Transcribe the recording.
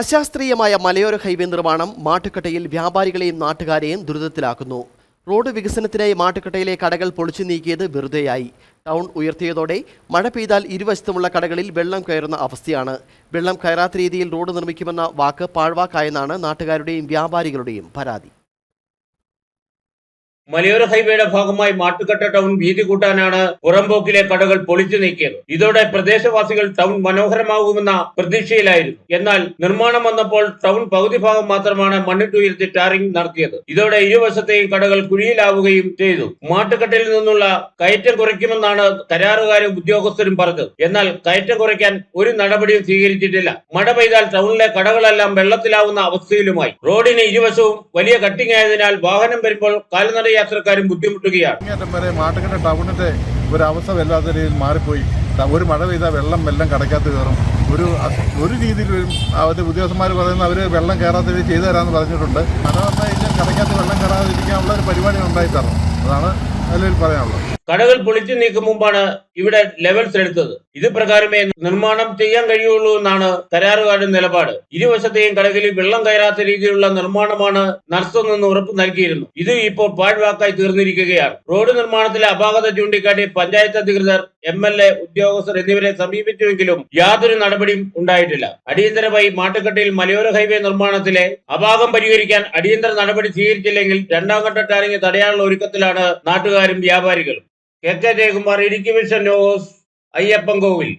അശാസ്ത്രീയമായ മലയോര ഹൈവേ നിർമ്മാണം മാട്ടുക്കട്ടയിൽ വ്യാപാരികളെയും നാട്ടുകാരെയും ദുരിതത്തിലാക്കുന്നു. റോഡ് വികസനത്തിനായി മാട്ടുക്കട്ടയിലെ കടകൾ പൊളിച്ചു നീക്കിയത് വെറുതെയായി. ടൗൺ ഉയർത്തിയതോടെ മഴ പെയ്താൽ ഇരുവശത്തുമുള്ള കടകളിൽ വെള്ളം കയറുന്ന അവസ്ഥയാണ്. വെള്ളം കയറാത്ത രീതിയിൽ റോഡ് നിർമ്മിക്കുമെന്ന വാക്ക് പാഴ്വാക്കായെന്നാണ് നാട്ടുകാരുടെയും വ്യാപാരികളുടെയും പരാതി. മലയോര ഹൈവേയുടെ ഭാഗമായി മാട്ടുകട്ട ടൗൺ വീതി കൂട്ടാനാണ് പുറംപോക്കിലെ കടകൾ പൊളിച്ചു നീക്കിയത്. ഇതോടെ പ്രദേശവാസികൾ ടൗൺ മനോഹരമാകുമെന്ന പ്രതീക്ഷയിലായിരുന്നു. എന്നാൽ നിർമ്മാണം വന്നപ്പോൾ ടൗൺ പകുതി ഭാഗം മാത്രമാണ് മണ്ണിട്ടുയർത്തി ടാറിംഗ് നടത്തിയത്. ഇതോടെ ഇരുവശത്തെയും കടകൾ കുഴിയിലാവുകയും ചെയ്തു. മാട്ടുകട്ടയിൽ നിന്നുള്ള കയറ്റം കുറയ്ക്കുമെന്നാണ് കരാറുകാരും ഉദ്യോഗസ്ഥരും പറഞ്ഞത്. എന്നാൽ കയറ്റം കുറയ്ക്കാൻ ഒരു നടപടിയും സ്വീകരിച്ചിട്ടില്ല. മഴ പെയ്താൽ ടൗണിലെ കടകളെല്ലാം വെള്ളത്തിലാവുന്ന അവസ്ഥയിലുമായി. റോഡിന് ഇരുവശവും വലിയ കട്ടിംഗ് ആയതിനാൽ വാഹനം വരുമ്പോൾ കാൽനട യാത്രക്കാരും ബുദ്ധിമുട്ടുകയാണ്. ടൗണിന്റെ ഒരു അവസ്ഥ വല്ലാത്ത രീതിയിൽ മാറിപ്പോയി. ഒരു മഴ പെയ്താൽ വെള്ളം വെള്ളം കടക്കാത്ത കയറും. ഒരു ഒരു രീതിയിൽ അവരുടെ ഉദ്യോഗസ്ഥന്മാർ പറയുന്നത് അവർ വെള്ളം കയറാത്ത രീതി ചെയ്തു തരാമെന്ന് പറഞ്ഞിട്ടുണ്ട്. മഴ വന്നു കഴിഞ്ഞാൽ കടക്കാത്ത വെള്ളം കയറാതിരിക്കാനുള്ള ഒരു പരിപാടി ഉണ്ടായി തരണം. അതാണ് അതിൽ പറയാനുള്ളത്. കടകൾ പൊളിച്ചു നീക്കും മുമ്പാണ് ഇവിടെ ലെവൽസ് എടുത്തത്. ഇത് പ്രകാരമേ നിർമ്മാണം ചെയ്യാൻ കഴിയുള്ളൂ എന്നാണ് കരാറുകാരുടെ നിലപാട്. ഇരുവശത്തെയും കടകിൽ വെള്ളം കയറാത്ത രീതിയിലുള്ള നിർമ്മാണമാണ് നടത്തുന്നതെന്ന് ഉറപ്പ് നൽകിയിരുന്നു. ഇത് ഇപ്പോൾ പാഴ്വാക്കായി തീർന്നിരിക്കുകയാണ്. റോഡ് നിർമ്മാണത്തിലെ അപാകത ചൂണ്ടിക്കാട്ടി പഞ്ചായത്ത് അധികൃതർ എം എൽ എ ഉദ്യോഗസ്ഥർ എന്നിവരെ സമീപിച്ചുവെങ്കിലും യാതൊരു നടപടിയും ഉണ്ടായിട്ടില്ല. അടിയന്തരമായി മാട്ടുക്കട്ടയിൽ മലയോര ഹൈവേ നിർമ്മാണത്തിലെ അപാകം പരിഹരിക്കാൻ അടിയന്തര നടപടി സ്വീകരിച്ചില്ലെങ്കിൽ രണ്ടാം ഘട്ട ടാറിംഗ് തടയാനുള്ള ഒരുക്കത്തിലാണ് നാട്ടുകാരും വ്യാപാരികളും. K K Jayakumar Idukki vision news Ayyappan Kovil.